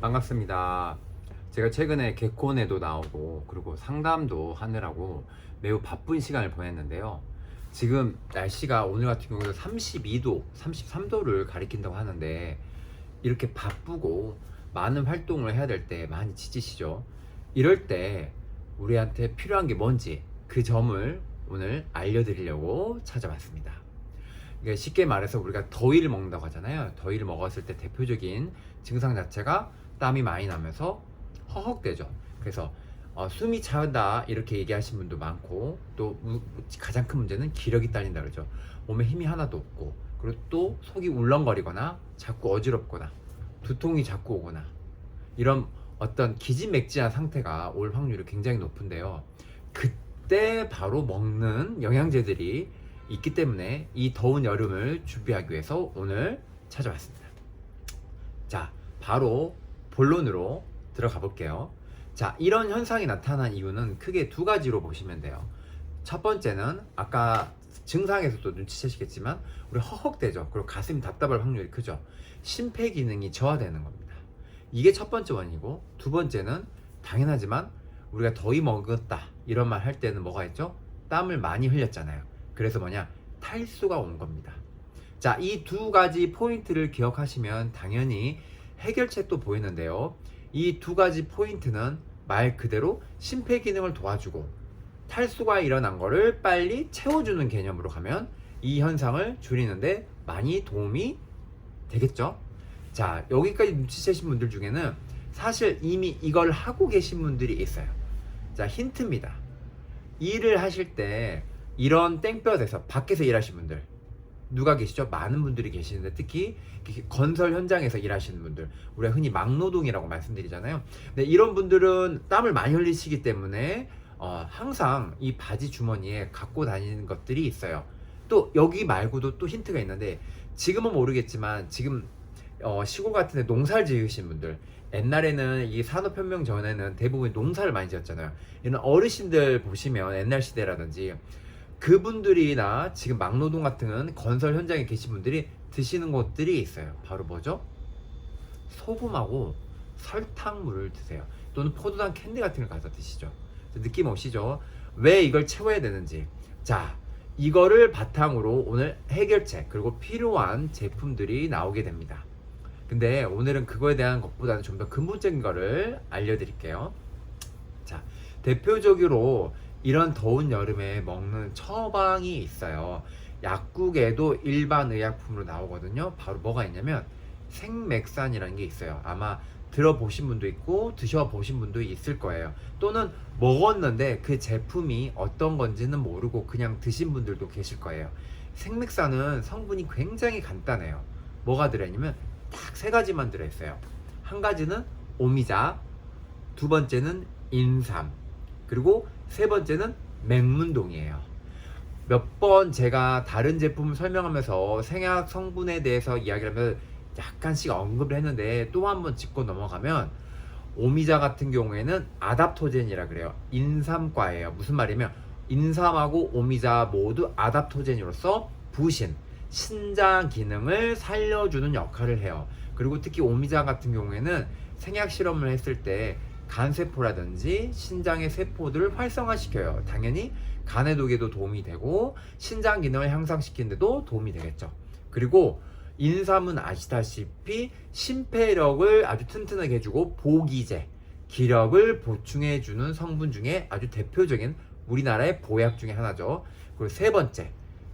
반갑습니다. 제가 최근에 개콘에도 나오고 그리고 상담도 하느라고 매우 바쁜 시간을 보냈는데요. 지금 날씨가 오늘 같은 경우는 32도, 33도를 가리킨다고 하는데 이렇게 바쁘고 많은 활동을 해야 될 때 많이 지치시죠? 이럴 때 우리한테 필요한 게 뭔지 그 점을 오늘 알려드리려고 찾아왔습니다. 이게 쉽게 말해서 우리가 더위를 먹는다고 하잖아요. 더위를 먹었을 때 대표적인 증상 자체가 땀이 많이 나면서 허헉대죠. 그래서 어, 숨이 차다 이렇게 얘기하신 분도 많고 또 무- 가장 큰 문제는 기력이 딸린다 그러죠. 몸에 힘이 하나도 없고 그리고 또 속이 울렁거리거나 자꾸 어지럽거나 두통이 자꾸 오거나 이런 어떤 기진맥진한 상태가 올 확률이 굉장히 높은데요. 그때 바로 먹는 영양제들이 있기 때문에 이 더운 여름을 준비하기 위해서 오늘 찾아왔습니다. 자, 바로 본론으로 들어가 볼게요. 자, 이런 현상이 나타난 이유는 크게 두 가지로 보시면 돼요. 첫 번째는 아까 증상에서도 눈치채시겠지만 우리 허헉대죠. 그리고 가슴이 답답할 확률이 크죠. 심폐 기능이 저하되는 겁니다. 이게 첫 번째 원인이고 두 번째는 당연하지만 우리가 더위 먹었다 이런 말 할 때는 뭐가 있죠? 땀을 많이 흘렸잖아요. 그래서 뭐냐 탈수가 온 겁니다. 자, 이 두 가지 포인트를 기억하시면 당연히 해결책도 보이는데요. 이 두 가지 포인트는 말 그대로 심폐 기능을 도와주고 탈수가 일어난 거를 빨리 채워주는 개념으로 가면 이 현상을 줄이는데 많이 도움이 되겠죠? 자, 여기까지 눈치채신 분들 중에는 사실 이미 이걸 하고 계신 분들이 있어요. 자, 힌트입니다. 일을 하실 때 이런 땡볕에서 밖에서 일하신 분들 누가 계시죠? 많은 분들이 계시는데 특히 건설 현장에서 일하시는 분들 우리가 흔히 막노동이라고 말씀드리잖아요. 근데 이런 분들은 땀을 많이 흘리시기 때문에 어, 항상 이 바지 주머니에 갖고 다니는 것들이 있어요. 또 여기 말고도 또 힌트가 있는데 지금은 모르겠지만 지금 어, 시골 같은 데 농사를 지으신 분들 옛날에는 이 산업혁명 전에는 대부분 농사를 많이 지었잖아요. 이런 어르신들 보시면 옛날 시대라든지 그분들이나 지금 막노동 같은 건설 현장에 계신 분들이 드시는 것들이 있어요. 바로 뭐죠? 소금하고 설탕물을 드세요. 또는 포도당 캔디 같은 걸 가서 드시죠. 느낌 오시죠? 왜 이걸 채워야 되는지. 자, 이거를 바탕으로 오늘 해결책 그리고 필요한 제품들이 나오게 됩니다. 근데 오늘은 그거에 대한 것보다는 좀 더 근본적인 거를 알려드릴게요. 자, 대표적으로 이런 더운 여름에 먹는 처방이 있어요. 약국에도 일반 의약품으로 나오거든요. 바로 뭐가 있냐면 생맥산이라는 게 있어요. 아마 들어보신 분도 있고 드셔보신 분도 있을 거예요. 또는 먹었는데 그 제품이 어떤 건지는 모르고 그냥 드신 분들도 계실 거예요. 생맥산은 성분이 굉장히 간단해요. 뭐가 들어있냐면 딱 세 가지만 들어있어요. 한 가지는 오미자, 두 번째는 인삼, 그리고 세 번째는 맹문동이에요. 몇 번 제가 다른 제품을 설명하면서 생약 성분에 대해서 이야기를 하면 약간씩 언급을 했는데 또 한 번 짚고 넘어가면 오미자 같은 경우에는 아답토젠이라 그래요. 인삼과예요. 무슨 말이냐면 인삼하고 오미자 모두 아답토젠으로서 부신, 신장 기능을 살려주는 역할을 해요. 그리고 특히 오미자 같은 경우에는 생약 실험을 했을 때 간세포라든지 신장의 세포들을 활성화시켜요. 당연히 간의 독에도 도움이 되고 신장 기능을 향상시키는데도 도움이 되겠죠. 그리고 인삼은 아시다시피 심폐력을 아주 튼튼하게 해주고 보기제, 기력을 보충해주는 성분 중에 아주 대표적인 우리나라의 보약 중에 하나죠. 그리고 세 번째,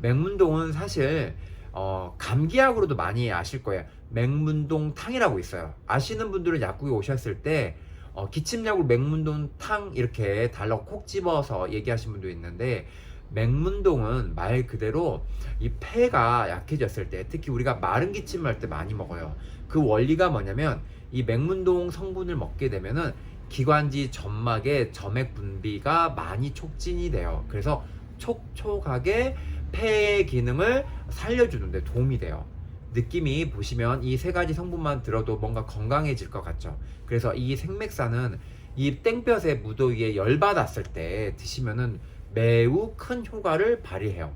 맹문동은 사실 어, 감기약으로도 많이 아실 거예요. 맹문동 탕이라고 있어요. 아시는 분들은 약국에 오셨을 때 어, 기침약으로 맹문동탕 이렇게 달라고 콕 집어서 얘기하신 분도 있는데 맹문동은 말 그대로 이 폐가 약해졌을 때 특히 우리가 마른 기침을 할때 많이 먹어요. 그 원리가 뭐냐면 이 맹문동 성분을 먹게 되면은 기관지 점막의 점액 분비가 많이 촉진이 돼요. 그래서 촉촉하게 폐의 기능을 살려주는데 도움이 돼요. 느낌이 보시면 이 세 가지 성분만 들어도 뭔가 건강해질 것 같죠. 그래서 이 생맥산은 이 땡볕에 무더위에 열받았을 때 드시면은 매우 큰 효과를 발휘해요.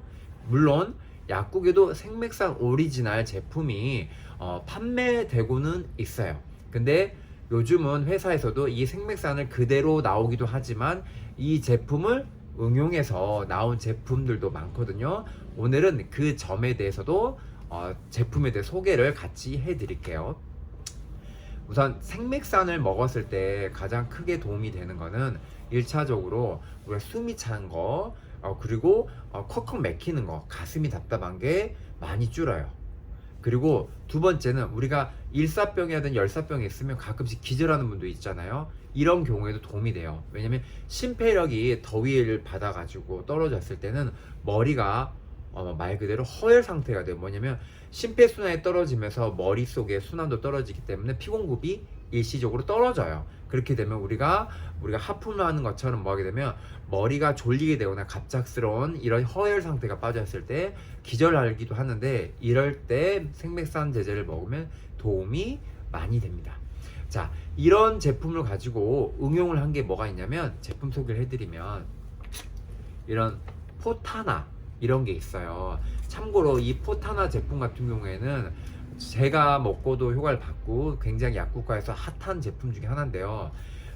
물론 약국에도 생맥산 오리지널 제품이 어, 판매되고는 있어요. 근데 요즘은 회사에서도 이 생맥산을 그대로 나오기도 하지만 이 제품을 응용해서 나온 제품들도 많거든요. 오늘은 그 점에 대해서도 어, 제품에 대해 소개를 같이 해드릴게요. 우선 생맥산을 먹었을 때 가장 크게 도움이 되는 거는 1차적으로 우리가 숨이 찬 거, 어, 그리고 어, 컥컥 맥히는 거, 가슴이 답답한 게 많이 줄어요. 그리고 두 번째는 우리가 일사병이라든 열사병이 있으면 가끔씩 기절하는 분도 있잖아요. 이런 경우에도 도움이 돼요. 왜냐면 심폐력이 더위를 받아가지고 떨어졌을 때는 머리가 어, 말 그대로 허열 상태가 돼요. 뭐냐면 심폐순환이 떨어지면서 머릿속에 순환도 떨어지기 때문에 피공급이 일시적으로 떨어져요. 그렇게 되면 우리가 우리가 하품을 하는 것처럼 뭐 하게 되면 머리가 졸리게 되거나 갑작스러운 이런 허열 상태가 빠졌을 때 기절하기도 하는데 이럴 때 생맥산 제제를 먹으면 도움이 많이 됩니다. 자, 이런 제품을 가지고 응용을 한 게 뭐가 있냐면 제품 소개를 해드리면 이런 포타나 이런 게 있어요. 참고로 이 포타나 제품 같은 경우에는 제가 먹고도 효과를 받고 굉장히 약국가에서 핫한 제품 중에 하나인데요.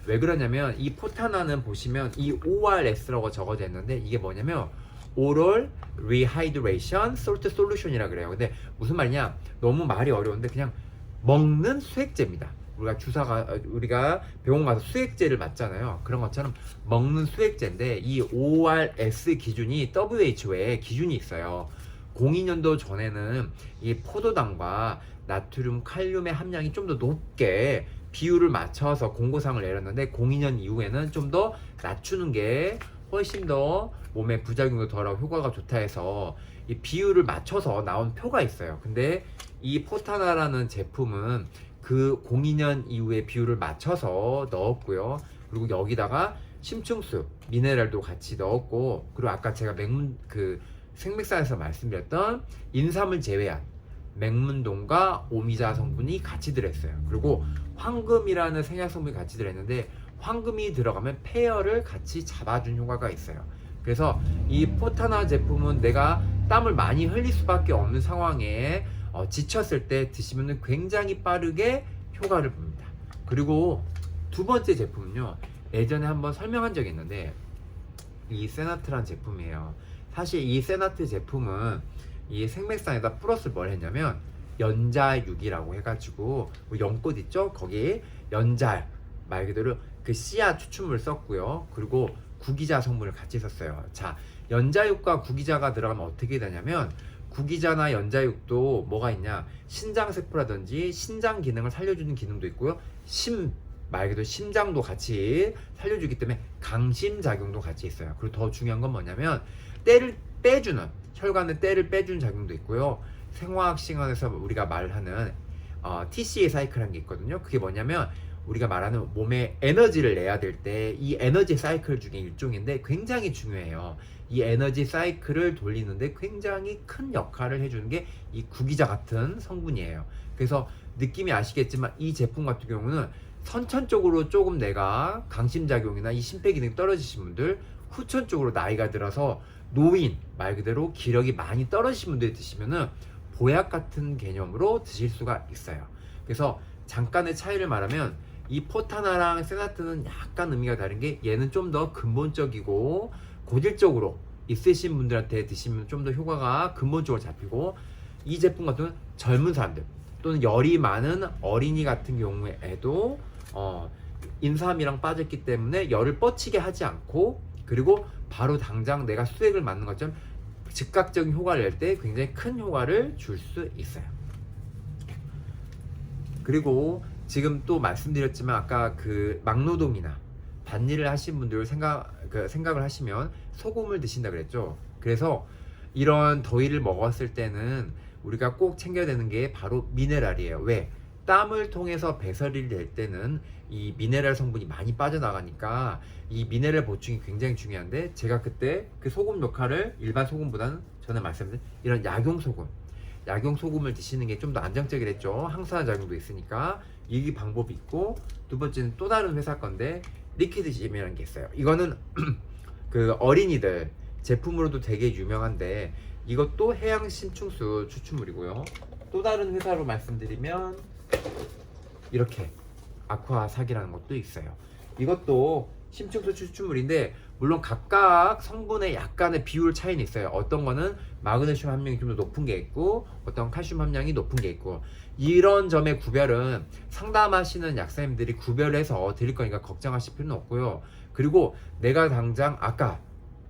왜 그러냐면 이 포타나는 보시면 이 ORS라고 적어져 있는데 이게 뭐냐면 Oral Rehydration Salt Solution이라 그래요. 근데 무슨 말이냐? 너무 말이 어려운데 그냥 먹는 수액제입니다. 우리가 주사가 우리가 병원 가서 수액제를 맞잖아요. 그런 것처럼 먹는 수액제인데 이 ORS 기준이 WHO에 기준이 있어요. 02년도 전에는 이 포도당과 나트륨, 칼륨의 함량이 좀 더 높게 비율을 맞춰서 공고상을 내렸는데 02년 이후에는 좀 더 낮추는 게 훨씬 더 몸에 부작용도 덜하고 효과가 좋다 해서 이 비율을 맞춰서 나온 표가 있어요. 근데 이 포타나라는 제품은 그 02년 이후에 비율을 맞춰서 넣었고요. 그리고 여기다가 심층수, 미네랄도 같이 넣었고, 그리고 아까 제가 맹문 그 생맥사에서 말씀드렸던 인삼을 제외한 맹문동과 오미자 성분이 같이 들어있어요. 그리고 황금이라는 생약 성분이 같이 들어있는데 황금이 들어가면 폐열을 같이 잡아준 효과가 있어요. 그래서 이 포타나 제품은 내가 땀을 많이 흘릴 수밖에 없는 상황에 어, 지쳤을 때 드시면 굉장히 빠르게 효과를 봅니다. 그리고 두 번째 제품은요. 예전에 한번 설명한 적이 있는데 이 세나트란 제품이에요. 사실 이 세나트 제품은 이 생맥산에다 플러스 뭘 했냐면 연자육이라고 해가지고 뭐 연꽃 있죠? 거기 연잘 말 그대로 그 씨앗 추출물 썼고요. 그리고 구기자 성분을 같이 썼어요. 자, 연자육과 구기자가 들어가면 어떻게 되냐면 구기자나 연자육도 뭐가 있냐? 신장 세포라든지 신장 기능을 살려주는 기능도 있고요. 심 말 그대로 심장도 같이 살려주기 때문에 강심 작용도 같이 있어요. 그리고 더 중요한 건 뭐냐면 때를 빼주는 혈관의 때를 빼주는 작용도 있고요. 생화학 시간에서 우리가 말하는 어, TCA 사이클이라는 게 있거든요. 그게 뭐냐면 우리가 말하는 몸에 에너지를 내야 될 때 이 에너지 사이클 중에 일종인데 굉장히 중요해요. 이 에너지 사이클을 돌리는데 굉장히 큰 역할을 해주는 게 이 구기자 같은 성분이에요. 그래서 느낌이 아시겠지만 이 제품 같은 경우는 선천적으로 조금 내가 강심작용이나 이 심폐 기능이 떨어지신 분들 후천적으로 나이가 들어서 노인 말 그대로 기력이 많이 떨어지신 분들이 드시면은 보약 같은 개념으로 드실 수가 있어요. 그래서 잠깐의 차이를 말하면 이 포타나랑 세나트는 약간 의미가 다른 게 얘는 좀 더 근본적이고 고질적으로 있으신 분들한테 드시면 좀 더 효과가 근본적으로 잡히고 이 제품 같은 젊은 사람들 또는 열이 많은 어린이 같은 경우에도 어, 인삼이랑 빠졌기 때문에 열을 뻗치게 하지 않고 그리고 바로 당장 내가 수액을 맞는 것처럼 즉각적인 효과를 낼 때 굉장히 큰 효과를 줄 수 있어요. 그리고 지금 또 말씀드렸지만 아까 그 막노동이나 밭일을 하신 분들 생각 그 생각을 하시면 소금을 드신다 그랬죠. 그래서 이런 더위를 먹었을 때는 우리가 꼭 챙겨야 되는 게 바로 미네랄이에요. 왜? 땀을 통해서 배설이 될 때는 이 미네랄 성분이 많이 빠져나가니까 이 미네랄 보충이 굉장히 중요한데 제가 그때 그 소금 역할을 일반 소금보다는 전에 말씀드린 이런 약용 소금 약용 소금을 드시는 게 좀 더 안정적이랬죠 항산화 작용도 있으니까 이 방법이 있고 두 번째는 또 다른 회사 건데 리퀴드 짐이라는 게 있어요 이거는 그 어린이들 제품으로도 되게 유명한데 이것도 해양 심층수 추출물이고요 또 다른 회사로 말씀드리면 이렇게 아쿠아삭이라는 것도 있어요. 이것도 심층수 추출물인데 물론 각각 성분의 약간의 비율 차이는 있어요. 어떤 거는 마그네슘 함량이 좀 더 높은 게 있고 어떤 칼슘 함량이 높은 게 있고 이런 점의 구별은 상담하시는 약사님들이 구별해서 드릴 거니까 걱정하실 필요는 없고요. 그리고 내가 당장 아까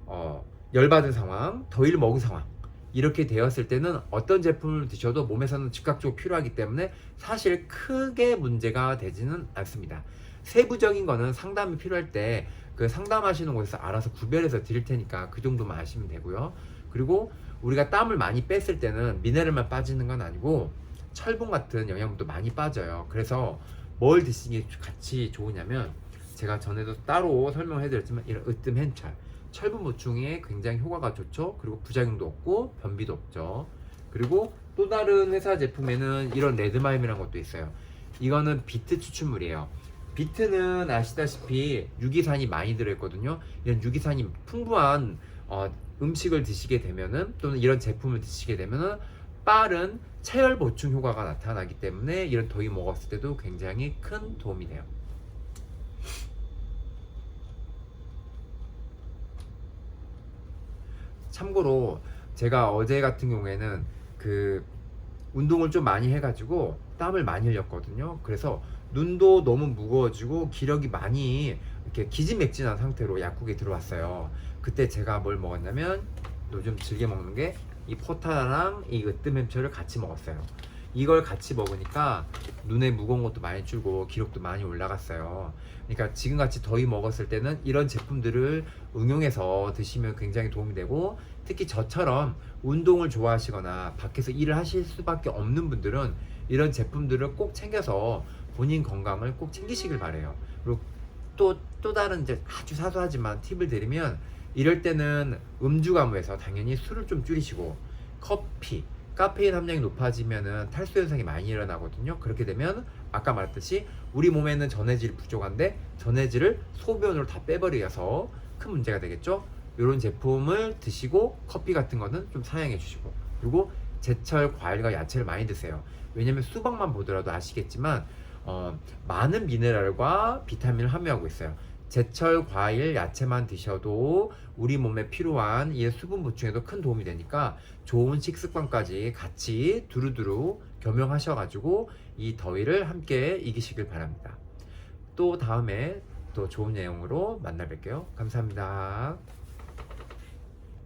어, 열받은 상황, 더위를 먹은 상황 이렇게 되었을 때는 어떤 제품을 드셔도 몸에서는 즉각적으로 필요하기 때문에 사실 크게 문제가 되지는 않습니다. 세부적인 거는 상담이 필요할 때 그 상담하시는 곳에서 알아서 구별해서 드릴 테니까 그 정도만 아시면 되고요. 그리고 우리가 땀을 많이 뺐을 때는 미네랄만 빠지는 건 아니고 철분 같은 영양분도 많이 빠져요. 그래서 뭘 드시는 게 같이 좋으냐면 제가 전에도 따로 설명해 드렸지만 이런 으뜸 hen철 철분 보충에 굉장히 효과가 좋죠. 그리고 부작용도 없고 변비도 없죠. 그리고 또 다른 회사 제품에는 이런 레드마임이라는 것도 있어요. 이거는 비트 추출물이에요. 비트는 아시다시피 유기산이 많이 들어있거든요. 이런 유기산이 풍부한 어, 음식을 드시게 되면은 또는 이런 제품을 드시게 되면은 빠른 체열 보충 효과가 나타나기 때문에 이런 더위 먹었을 때도 굉장히 큰 도움이 돼요. 참고로 제가 어제 같은 경우에는 그 운동을 좀 많이 해가지고 땀을 많이 흘렸거든요. 그래서 눈도 너무 무거워지고 기력이 많이 이렇게 기진맥진한 상태로 약국에 들어왔어요. 그때 제가 뭘 먹었냐면 요즘 즐겨 먹는 게 이 포타랑 이 으뜸햄초를 같이 먹었어요. 이걸 같이 먹으니까 눈에 무거운 것도 많이 줄고 기력도 많이 올라갔어요. 그러니까 지금 같이 더위 먹었을 때는 이런 제품들을 응용해서 드시면 굉장히 도움이 되고 특히 저처럼 운동을 좋아하시거나 밖에서 일을 하실 수밖에 없는 분들은 이런 제품들을 꼭 챙겨서 본인 건강을 꼭 챙기시길 바래요. 그리고 또, 또 다른 이제 아주 사소하지만 팁을 드리면 이럴 때는 음주 가무에서 당연히 술을 좀 줄이시고 커피, 카페인 함량이 높아지면은 탈수 현상이 많이 일어나거든요. 그렇게 되면 아까 말했듯이 우리 몸에는 전해질이 부족한데 전해질을 소변으로 다 빼버려서 큰 문제가 되겠죠. 이런 제품을 드시고 커피 같은 거는 좀 사양해 주시고 그리고 제철 과일과 야채를 많이 드세요. 왜냐면 수박만 보더라도 아시겠지만 어, 많은 미네랄과 비타민을 함유하고 있어요. 제철 과일, 야채만 드셔도 우리 몸에 필요한 이 수분 보충에도 큰 도움이 되니까 좋은 식습관까지 같이 두루두루 겸용하셔가지고 이 더위를 함께 이기시길 바랍니다. 또 다음에 또 좋은 내용으로 만나 뵐게요. 감사합니다.